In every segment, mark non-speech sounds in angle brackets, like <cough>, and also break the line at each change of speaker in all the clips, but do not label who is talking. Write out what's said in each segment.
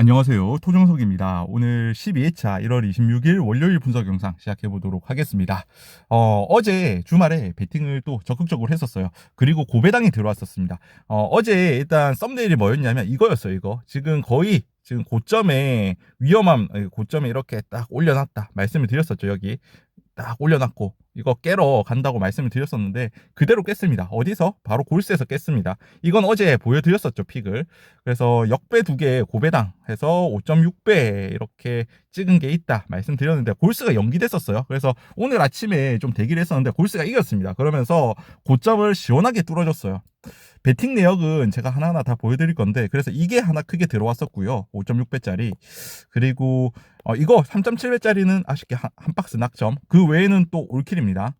안녕하세요. 토종석입니다. 오늘 12회차 1월 26일 월요일 분석 영상 시작해 보도록 하겠습니다. 어, 제 주말에 베팅을 또 적극적으로 했었어요. 그리고 고배당이 들어왔었습니다. 어, 제 일단 썸네일이 뭐였냐면 이거였어요. 이거. 지금 거의 지금 고점에 위험함, 고점에 이렇게 딱 올려놨다. 말씀을 드렸었죠. 여기. 딱 올려놨고 이거 깨러 간다고 말씀을 드렸었는데 그대로 깼습니다. 어디서? 바로 골스에서 깼습니다. 이건 어제 보여드렸었죠 픽을. 그래서 역배 두 개 고배당 해서 5.6배 이렇게 찍은 게 있다 말씀드렸는데 골스가 연기됐었어요. 그래서 오늘 아침에 좀 대기를 했었는데 골스가 이겼습니다. 그러면서 고점을 시원하게 뚫어줬어요. 베팅 내역은 제가 하나하나 다 보여드릴 건데 그래서 이게 하나 크게 들어왔었고요. 5.6배짜리 그리고 어, 이거 3.7배짜리는 아쉽게 한, 한 박스 낙점 그 외에는 또 올킬입니다.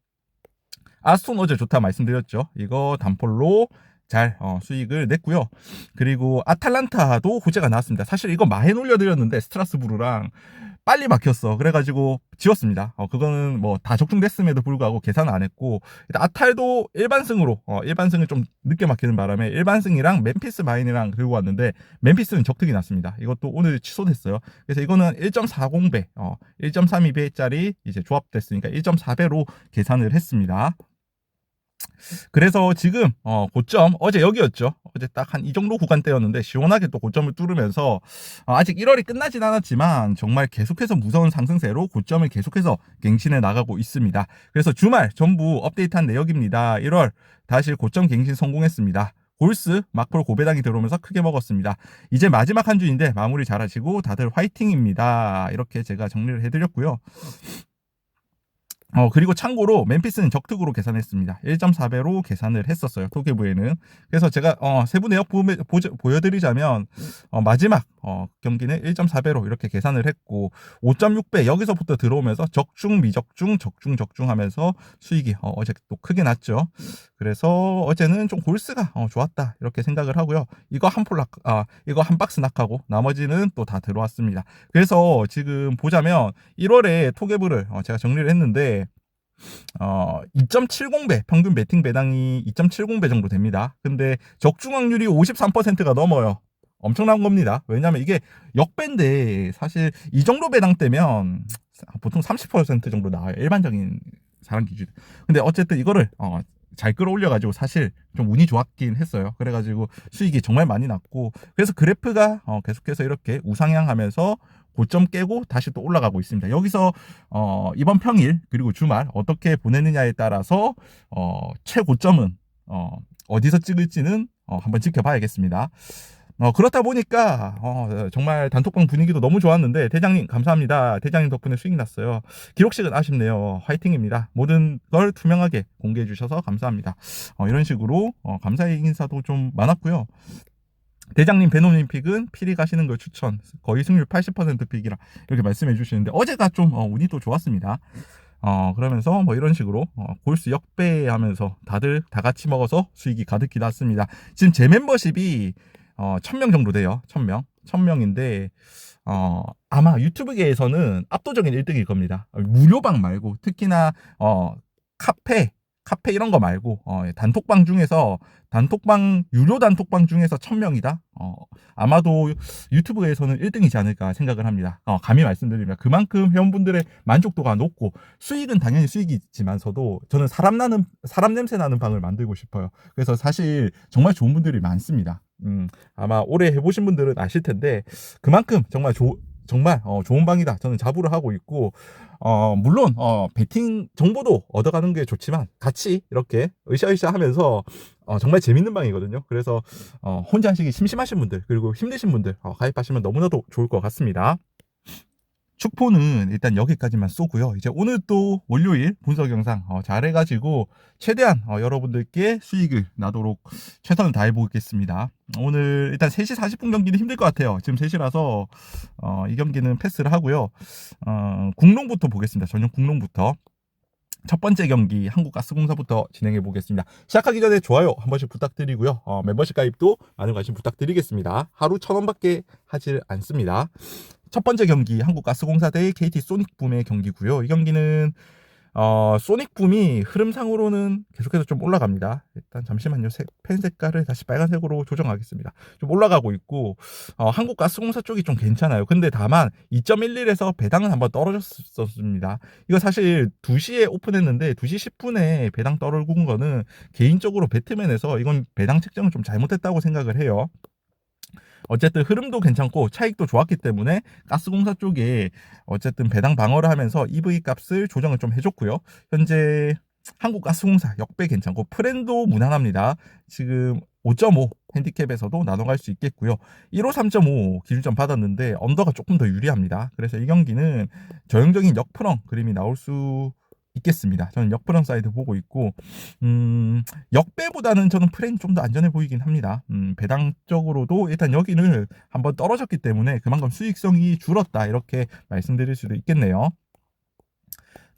아스톤 어제 좋다 말씀드렸죠. 이거 단폴로 잘 어, 수익을 냈고요. 그리고 아탈란타도 호재가 나왔습니다. 사실 이거 마해 올려드렸는데 스트라스부르랑 빨리 막혔어. 그래가지고 지웠습니다. 어, 그거는 뭐 다 적중됐음에도 불구하고 계산 안 했고 아탈도 일반승으로 어, 일반승을 좀 늦게 막히는 바람에 일반승이랑 멤피스 마인이랑 들고 왔는데 멤피스는 적득이 났습니다. 이것도 오늘 취소됐어요. 그래서 이거는 1.40배, 어, 1.32배짜리 이제 조합됐으니까 1.4배로 계산을 했습니다. 그래서 지금 어, 고점 어제 여기였죠. 어제 딱한 이 정도 구간대였는데 시원하게 또 고점을 뚫으면서 어, 아직 1월이 끝나진 않았지만 정말 계속해서 무서운 상승세로 고점을 계속해서 갱신해 나가고 있습니다. 그래서 주말 전부 업데이트한 내역입니다. 1월 다시 고점 갱신 성공했습니다. 골스 막폴 고배당이 들어오면서 크게 먹었습니다. 이제 마지막 한 주인데 마무리 잘하시고 다들 화이팅입니다. 이렇게 제가 정리를 해드렸고요. 어, 그리고 참고로 멤피스는 적특으로 계산했습니다. 1.4배로 계산을 했었어요. 토개부에는. 그래서 제가, 어, 세부 내역 보, 보 여드리자면, 어, 마지막, 어, 경기는 1.4배로 이렇게 계산을 했고, 5.6배 여기서부터 들어오면서 적중, 미적중, 적중, 적중 하면서 수익이, 어, 어제 또 크게 났죠. 그래서 어제는 좀 골스가, 어, 좋았다. 이렇게 생각을 하고요. 이거 한폴 낙, 아, 이거 한 박스 낙하고, 나머지는 또 다 들어왔습니다. 그래서 지금 보자면, 1월에 토개부를, 어, 제가 정리를 했는데, 어, 2.70배, 평균 배팅 배당이 2.70배 정도 됩니다. 근데 적중 확률이 53%가 넘어요. 엄청난 겁니다. 왜냐면 이게 역배인데 사실 이 정도 배당 때면 보통 30% 정도 나와요. 일반적인 사람 기준. 근데 어쨌든 이거를 어, 잘 끌어올려가지고 사실 좀 운이 좋았긴 했어요. 그래가지고 수익이 정말 많이 났고 그래서 그래프가 어, 계속해서 이렇게 우상향하면서 고점 깨고 다시 또 올라가고 있습니다. 여기서 어, 이번 평일 그리고 주말 어떻게 보내느냐에 따라서 어, 최고점은 어, 어디서 찍을지는 어, 한번 지켜봐야겠습니다. 어, 그렇다 보니까 어, 정말 단톡방 분위기도 너무 좋았는데 대장님 감사합니다. 대장님 덕분에 수익이 났어요. 기록식은 아쉽네요. 화이팅입니다. 모든 걸 투명하게 공개해 주셔서 감사합니다. 어, 이런 식으로 어, 감사의 인사도 좀 많았고요. 대장님 베노님 픽은 피리 가시는 걸 추천. 거의 승률 80% 픽이라 이렇게 말씀해 주시는데 어제가 좀 어, 운이 또 좋았습니다. 어, 그러면서 뭐 이런 식으로 어, 골수 역배하면서 다들 다 같이 먹어서 수익이 가득히 났습니다. 지금 제 멤버십이 어, 1000명 정도 돼요. 1000명. 1000명인데 어, 아마 유튜브계에서는 압도적인 1등일 겁니다. 무료방 말고 특히나 어, 카페 카페 이런 거 말고 어, 예, 단톡방 중에서 단톡방 유료 단톡방 중에서 1000명이다. 어, 아마도 유튜브에서는 1등이지 않을까 생각을 합니다. 어, 감히 말씀드리면 그만큼 회원분들의 만족도가 높고 수익은 당연히 수익이지만서도 저는 사람 나는 사람 냄새 나는 방을 만들고 싶어요. 그래서 사실 정말 좋은 분들이 많습니다. 음, 아마 오래 해보신 분들은 아실 텐데 그만큼 정말 조, 정말 어, 좋은 방이다. 저는 자부를 하고 있고 어, 물론 어, 베팅 정보도 얻어가는 게 좋지만 같이 이렇게 으쌰으쌰 하면서 어, 정말 재밌는 방이거든요. 그래서 어, 혼자 하시기 심심하신 분들 그리고 힘드신 분들 어, 가입하시면 너무나도 좋을 것 같습니다. 축포는 일단 여기까지만 쏘고요. 이제 오늘 또 월요일 분석 영상 어, 잘 해가지고 최대한 어, 여러분들께 수익을 나도록 최선을 다해 보겠습니다. 오늘 일단 3시 40분 경기는 힘들 것 같아요. 지금 3시라서 어, 이 경기는 패스를 하고요. 어, 국농부터 보겠습니다. 전용 국농부터. 첫 번째 경기 한국가스공사부터 진행해 보겠습니다. 시작하기 전에 좋아요 한 번씩 부탁드리고요. 어, 멤버십 가입도 많은 관심 부탁드리겠습니다. 하루 천 원밖에 하질 않습니다. 첫 번째 경기 한국가스공사 대 KT 소닉붐의 경기고요. 이 경기는 어, 소닉 붐이 흐름상으로는 계속해서 좀 올라갑니다. 일단 잠시만요. 색, 펜 색깔을 다시 빨간색으로 조정하겠습니다. 좀 올라가고 있고 어, 한국가스공사 쪽이 좀 괜찮아요. 근데 다만 2.11에서 배당은 한번 떨어졌었습니다. 이거 사실 2시에 오픈했는데 2시 10분에 배당 떨어진 거는 개인적으로 배트맨에서 이건 배당 책정을 좀 잘못했다고 생각을 해요. 어쨌든 흐름도 괜찮고 차익도 좋았기 때문에 가스공사 쪽에 어쨌든 배당 방어를 하면서 EV 값을 조정을 좀 해줬고요. 현재 한국가스공사 역배 괜찮고 프렌도 무난합니다. 지금 5.5 핸디캡에서도 나눠갈 수 있겠고요. 1호 3.5 기준점 받았는데 언더가 조금 더 유리합니다. 그래서 이 경기는 저형적인 역프렁 그림이 나올 수 있겠습니다. 저는 역프런 사이드 보고 있고 음, 역배보다는 저는 프레임 좀 더 안전해 보이긴 합니다. 음, 배당적으로도 일단 여기는 한번 떨어졌기 때문에 그만큼 수익성이 줄었다 이렇게 말씀드릴 수도 있겠네요.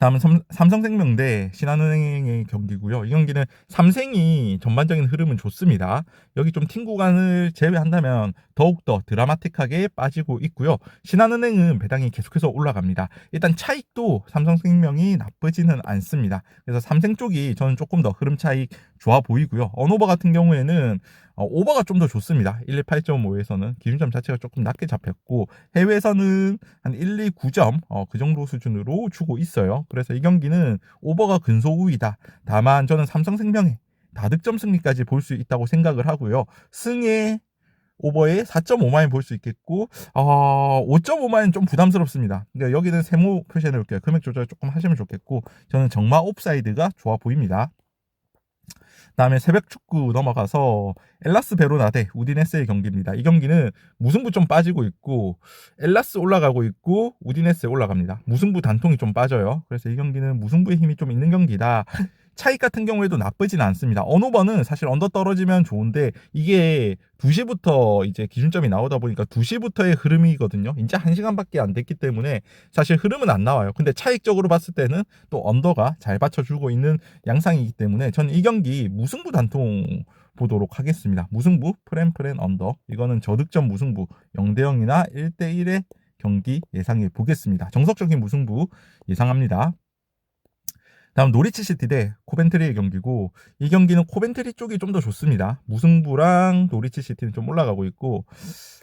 다음은 삼, 삼성생명 대 신한은행의 경기고요. 이 경기는 삼생이 전반적인 흐름은 좋습니다. 여기 좀팅 구간을 제외한다면 더욱더 드라마틱하게 빠지고 있고요. 신한은행은 배당이 계속해서 올라갑니다. 일단 차익도 삼성생명이 나쁘지는 않습니다. 그래서 삼생 쪽이 저는 조금 더 흐름 차익 좋아 보이고요. 언오버 같은 경우에는 어, 오버가 좀 더 좋습니다. 128.5에서는 기준점 자체가 조금 낮게 잡혔고 해외에서는 한 129점 어, 그 정도 수준으로 주고 있어요. 그래서 이 경기는 오버가 근소 우위다. 다만 저는 삼성생명의 다득점 승리까지 볼 수 있다고 생각을 하고요. 승에 오버에 4.5만원 볼수 있겠고 어, 5.5만원 좀 부담스럽습니다. 그러니까 여기는 세모 표시해 놓을게요. 금액 조절 조금 하시면 좋겠고 저는 정마 옵사이드가 좋아 보입니다. 다음에 새벽 축구 넘어가서 엘라스 베로나 대 우디네스의 경기입니다. 이 경기는 무승부 좀 빠지고 있고 엘라스 올라가고 있고 우디네스 올라갑니다. 무승부 단통이 좀 빠져요. 그래서 이 경기는 무승부의 힘이 좀 있는 경기다. 차익 같은 경우에도 나쁘진 않습니다. 언오버는 사실 언더 떨어지면 좋은데 이게 2시부터 이제 기준점이 나오다 보니까 2시부터의 흐름이거든요. 이제 1시간밖에 안 됐기 때문에 사실 흐름은 안 나와요. 근데 차익적으로 봤을 때는 또 언더가 잘 받쳐주고 있는 양상이기 때문에 저는 이 경기 무승부 단통 보도록 하겠습니다. 무승부 프렌 언더 이거는 저득점 무승부 0대 0이나 1대 1의 경기 예상해 보겠습니다. 정석적인 무승부 예상합니다. 다음 노리치 시티 대 코벤트리의 경기고 이 경기는 코벤트리 쪽이 좀 더 좋습니다. 무승부랑 노리치 시티는 좀 올라가고 있고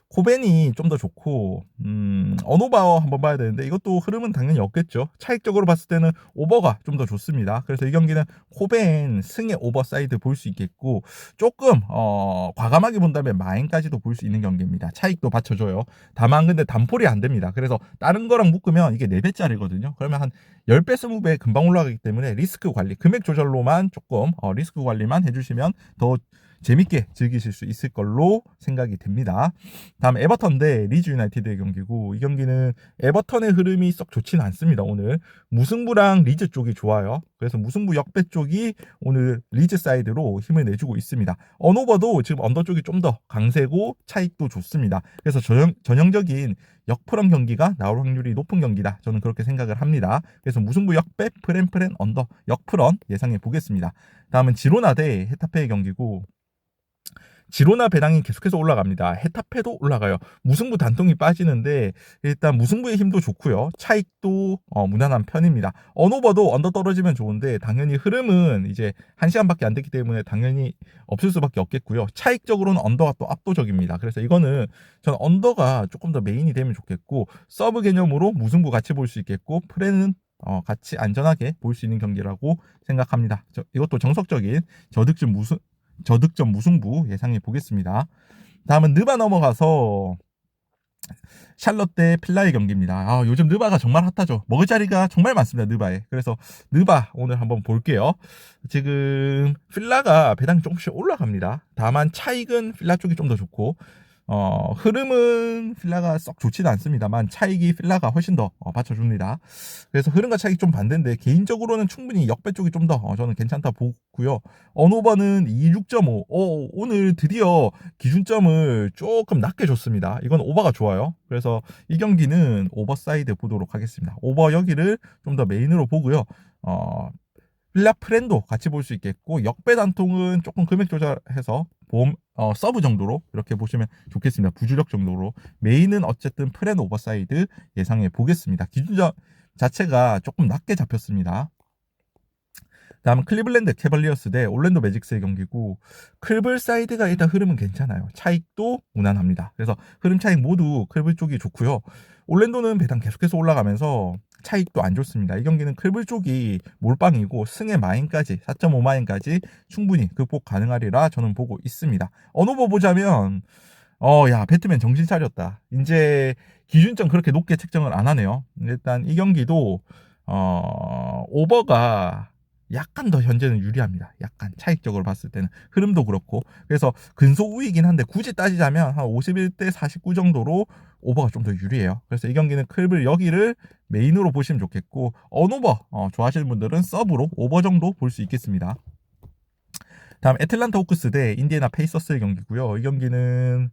코벤이 좀 더 좋고 음, 언오바워 한번 봐야 되는데 이것도 흐름은 당연히 없겠죠. 차익적으로 봤을 때는 오버가 좀 더 좋습니다. 그래서 이 경기는 코벤 승의 오버 사이드 볼 수 있겠고 조금 어, 과감하게 본다면 마인까지도 볼 수 있는 경기입니다. 차익도 받쳐줘요. 다만 근데 단폴이 안 됩니다. 그래서 다른 거랑 묶으면 이게 4배짜리거든요. 그러면 한 10배, 20배 금방 올라가기 때문에 리스크 관리, 금액 조절로만 조금 어, 리스크 관리만 해주시면 더 재밌게 즐기실 수 있을 걸로 생각이 됩니다. 다음 에버턴 대 리즈 유나이티드의 경기고 이 경기는 에버턴의 흐름이 썩 좋지는 않습니다. 오늘 무승부랑 리즈 쪽이 좋아요. 그래서 무승부 역배 쪽이 오늘 리즈 사이드로 힘을 내주고 있습니다. 언오버도 지금 언더 쪽이 좀 더 강세고 차익도 좋습니다. 그래서 전형, 전형적인 역프런 경기가 나올 확률이 높은 경기다. 저는 그렇게 생각을 합니다. 그래서 무승부 역배 프렌프렌 언더 역프런 예상해 보겠습니다. 다음은 지로나 대 헤타페의 경기고 지로나 배당이 계속해서 올라갑니다. 헤타페도 올라가요. 무승부 단통이 빠지는데 일단 무승부의 힘도 좋고요. 차익도 어, 무난한 편입니다. 언오버도 언더 떨어지면 좋은데 당연히 흐름은 이제 1시간밖에 안 됐기 때문에 당연히 없을 수밖에 없겠고요. 차익적으로는 언더가 또 압도적입니다. 그래서 이거는 저는 언더가 조금 더 메인이 되면 좋겠고 서브 개념으로 무승부 같이 볼 수 있겠고 프레는 어, 같이 안전하게 볼 수 있는 경기라고 생각합니다. 저, 이것도 정석적인 저득점 무승 저득점 무승부 예상해 보겠습니다. 다음은 느바 넘어가서 샬롯 대 필라의 경기입니다. 아, 요즘 느바가 정말 핫하죠. 먹을 자리가 정말 많습니다. 느바에. 그래서 느바 오늘 한번 볼게요. 지금 필라가 배당이 조금씩 올라갑니다. 다만 차익은 필라 쪽이 좀 더 좋고 어, 흐름은 필라가 썩 좋지는 않습니다만 차익이 필라가 훨씬 더 어, 받쳐줍니다. 그래서 흐름과 차익이 좀 반대인데 개인적으로는 충분히 역배 쪽이 좀 더 어, 저는 괜찮다 보고요. 언오버는 26.5. 어, 오늘 드디어 기준점을 조금 낮게 줬습니다. 이건 오버가 좋아요. 그래서 이 경기는 오버 사이드 보도록 하겠습니다. 오버 여기를 좀 더 메인으로 보고요. 어, 필라 프렌도 같이 볼 수 있겠고 역배 단통은 조금 금액 조절해서 보험 어, 서브 정도로 이렇게 보시면 좋겠습니다. 부주력 정도로 메인은 어쨌든 프렌 오버사이드 예상해 보겠습니다. 기준점 자체가 조금 낮게 잡혔습니다. 다음은 클리블랜드 캐벌리어스 대 올랜도 매직스의 경기고 클블 사이드가 일단 흐름은 괜찮아요. 차익도 무난합니다. 그래서 흐름 차익 모두 클블 쪽이 좋고요. 올랜도는 배당 계속해서 올라가면서 차익도 안 좋습니다. 이 경기는 클블 쪽이 몰빵이고 승의 마인까지 4.5마인까지 충분히 극복 가능하리라 저는 보고 있습니다. 언어버 보자면 어 야 배트맨 정신 차렸다. 이제 기준점 그렇게 높게 책정을 안 하네요. 일단 이 경기도 어 오버가 약간 더 현재는 유리합니다. 약간 차익적으로 봤을 때는 흐름도 그렇고 그래서 근소 우위긴 한데 굳이 따지자면 한 51대 49 정도로 오버가 좀 더 유리해요. 그래서 이 경기는 클블 여기를 메인으로 보시면 좋겠고 언오버 어, 좋아하시는 분들은 서브로 오버 정도 볼 수 있겠습니다. 다음 애틀란타 호크스 대 인디애나 페이서스의 경기고요. 이 경기는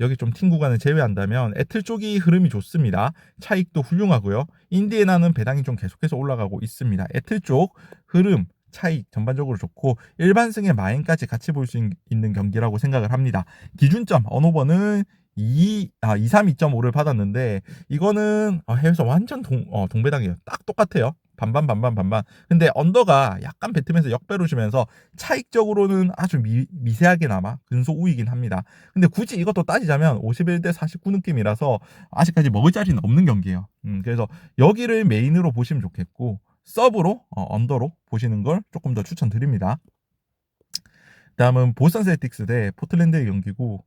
여기 좀 팀 구간을 제외한다면 애틀 쪽이 흐름이 좋습니다. 차익도 훌륭하고요. 인디애나는 배당이 좀 계속해서 올라가고 있습니다. 애틀 쪽 흐름 차익 전반적으로 좋고 일반승의 마인까지 같이 볼 수 있는 경기라고 생각을 합니다. 기준점 언오버는 2, 아, 23.2.5를 받았는데, 이거는 어, 해외에서 완전 동, 어, 동배당이에요. 딱 똑같아요. 반반, 반반, 반반. 근데 언더가 약간 뱉으면서 역배로 주면서 차익적으로는 아주 미, 미세하게나마 근소 우위긴 합니다. 근데 굳이 이것도 따지자면 51대 49 느낌이라서 아직까지 먹을 자리는 없는 경기예요. 음, 그래서 여기를 메인으로 보시면 좋겠고, 서브로, 어, 언더로 보시는 걸 조금 더 추천드립니다. 다음은 보스턴 셀틱스 대 포틀랜드의 경기고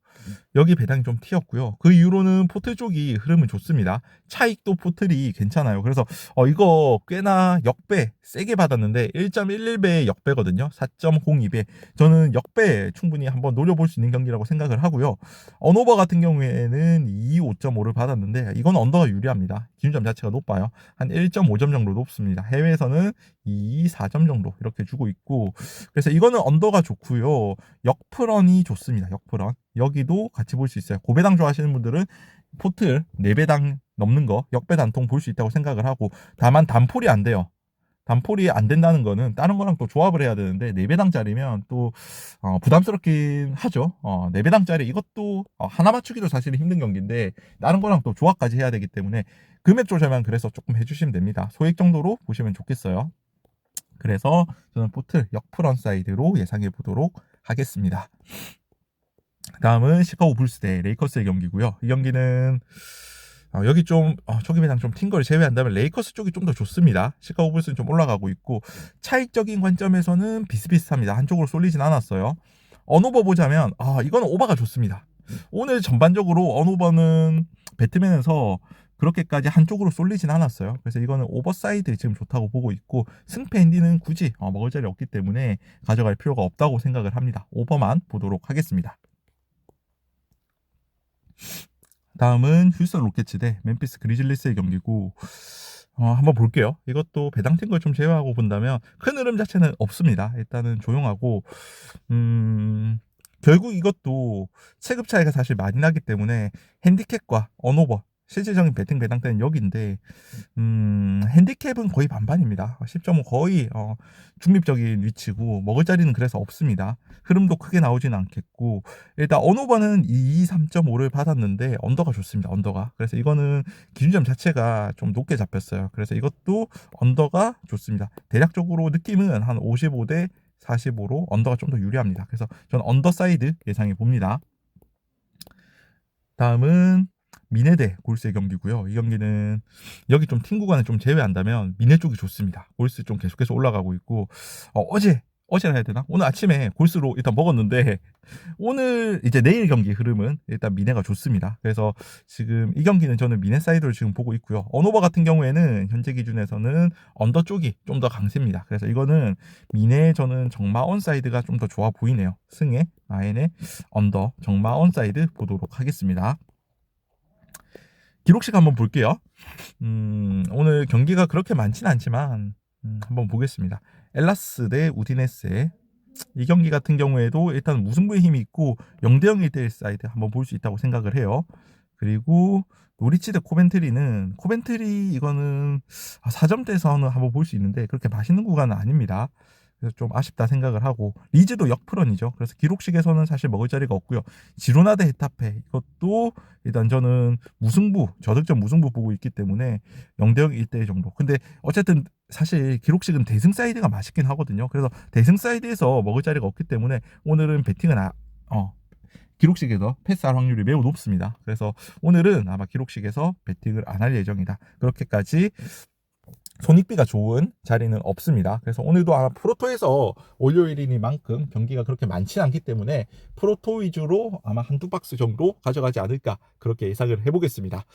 여기 배당이 좀 튀었고요. 그 이후로는 포틀 쪽이 흐름은 좋습니다. 차익도 포틀이 괜찮아요. 그래서 어 이거 꽤나 역배 세게 받았는데 1.11배의 역배거든요. 4.02배. 저는 역배 충분히 한번 노려볼 수 있는 경기라고 생각을 하고요. 언오버 같은 경우에는 2.5.5를 받았는데 이건 언더가 유리합니다. 기준점 자체가 높아요. 한 1.5점 정도 높습니다. 해외에서는 2, 4점 정도 이렇게 주고 있고 그래서 이거는 언더가 좋고요. 역프런이 좋습니다. 역프런. 여기도 같이 볼 수 있어요. 고배당 좋아하시는 분들은 포틀 4배당 넘는 거 역배 단통 볼 수 있다고 생각을 하고 다만 단폴이 안 돼요. 단폴이 안 된다는 거는 다른 거랑 또 조합을 해야 되는데 4배당짜리면 또 어, 부담스럽긴 하죠. 어, 4배당짜리 이것도 어, 하나 맞추기도 사실 힘든 경기인데 다른 거랑 또 조합까지 해야 되기 때문에 금액 조절만 그래서 조금 해주시면 됩니다. 소액 정도로 보시면 좋겠어요. 그래서 저는 포틀 역프런 사이드로 예상해 보도록 하겠습니다. 다음은 시카고 불스 대 레이커스의 경기고요. 이 경기는 어, 여기 좀 어, 초기 배당 좀 튄 걸 제외한다면 레이커스 쪽이 좀 더 좋습니다. 시카고 불스는 좀 올라가고 있고 차익적인 관점에서는 비슷비슷합니다. 한쪽으로 쏠리진 않았어요. 언오버 보자면 아 이건 오버가 좋습니다. 오늘 전반적으로 언오버는 배트맨에서 그렇게까지 한쪽으로 쏠리진 않았어요. 그래서 이거는 오버사이드 지금 좋다고 보고 있고 승패 인디는 굳이 어, 먹을 자리 없기 때문에 가져갈 필요가 없다고 생각을 합니다. 오버만 보도록 하겠습니다. 다음은 휴스턴 로켓츠 대 멤피스 그리즐리스의 경기고 어, 한번 볼게요. 이것도 배당팀 걸 좀 제외하고 본다면 큰 흐름 자체는 없습니다. 일단은 조용하고 음, 결국 이것도 체급 차이가 사실 많이 나기 때문에 핸디캡과 언오버 실질적인 배팅 배당 때는 여기인데 음, 핸디캡은 거의 반반입니다. 10점은 거의 어, 중립적인 위치고 먹을 자리는 그래서 없습니다. 흐름도 크게 나오지는 않겠고 일단 언오버는 2, 3.5를 받았는데 언더가 좋습니다. 언더가 그래서 이거는 기준점 자체가 좀 높게 잡혔어요. 그래서 이것도 언더가 좋습니다. 대략적으로 느낌은 한 55 대 45로 언더가 좀 더 유리합니다. 그래서 저는 언더 사이드 예상해 봅니다. 다음은 미네 대 골스의 경기고요. 이 경기는 여기 좀 팀 구간을 좀 제외한다면 미네 쪽이 좋습니다. 골스 좀 계속해서 올라가고 있고 어, 제 어제라 해야 되나? 오늘 아침에 골스로 일단 먹었는데 <laughs> 오늘 이제 내일 경기 흐름은 일단 미네가 좋습니다. 그래서 지금 이 경기는 저는 미네 사이드를 지금 보고 있고요. 언오버 같은 경우에는 현재 기준에서는 언더 쪽이 좀 더 강세입니다. 그래서 이거는 미네 저는 정마 온사이드가 좀 더 좋아 보이네요. 승에 마엔의 언더 정마 온사이드 보도록 하겠습니다. 기록식 한번 볼게요. 음, 오늘 경기가 그렇게 많지는 않지만 음, 한번 보겠습니다. 엘라스 대 우디네스의 이 경기 같은 경우에도 일단 무승부의 힘이 있고 0대0 1대1 사이드 한번 볼 수 있다고 생각을 해요. 그리고 노리치 대 코벤트리는 코벤트리 이거는 4점대에서는 아, 한번 볼 수 있는데 그렇게 맛있는 구간은 아닙니다. 그래서 좀 아쉽다 생각을 하고 리즈도 역프런이죠. 그래서 기록식에서는 사실 먹을 자리가 없고요. 지로나 대 헤타페 이것도 일단 저는 무승부, 저득점 무승부 보고 있기 때문에 0대0 1대1 정도. 근데 어쨌든 사실 기록식은 대승 사이드가 맛있긴 하거든요. 그래서 대승 사이드에서 먹을 자리가 없기 때문에 오늘은 배팅은 아, 어, 기록식에서 패스할 확률이 매우 높습니다. 그래서 오늘은 아마 기록식에서 배팅을 안 할 예정이다. 그렇게까지 손익비가 좋은 자리는 없습니다. 그래서 오늘도 아마 프로토에서 월요일이니만큼 경기가 그렇게 많지 않기 때문에 프로토 위주로 아마 한두 박스 정도 가져가지 않을까 그렇게 예상을 해보겠습니다.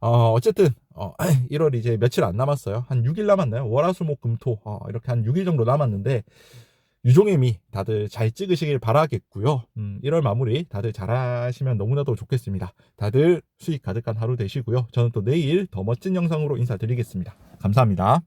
어, 어쨌든 어, <clears throat> 1월 이제 며칠 안 남았어요. 한 6일 남았나요? 월화수목금토 어, 이렇게 한 6일 정도 남았는데 유종의미 다들 잘 찍으시길 바라겠고요. 음, 1월 마무리 다들 잘하시면 너무나도 좋겠습니다. 다들 수익 가득한 하루 되시고요. 저는 또 내일 더 멋진 영상으로 인사드리겠습니다. 감사합니다.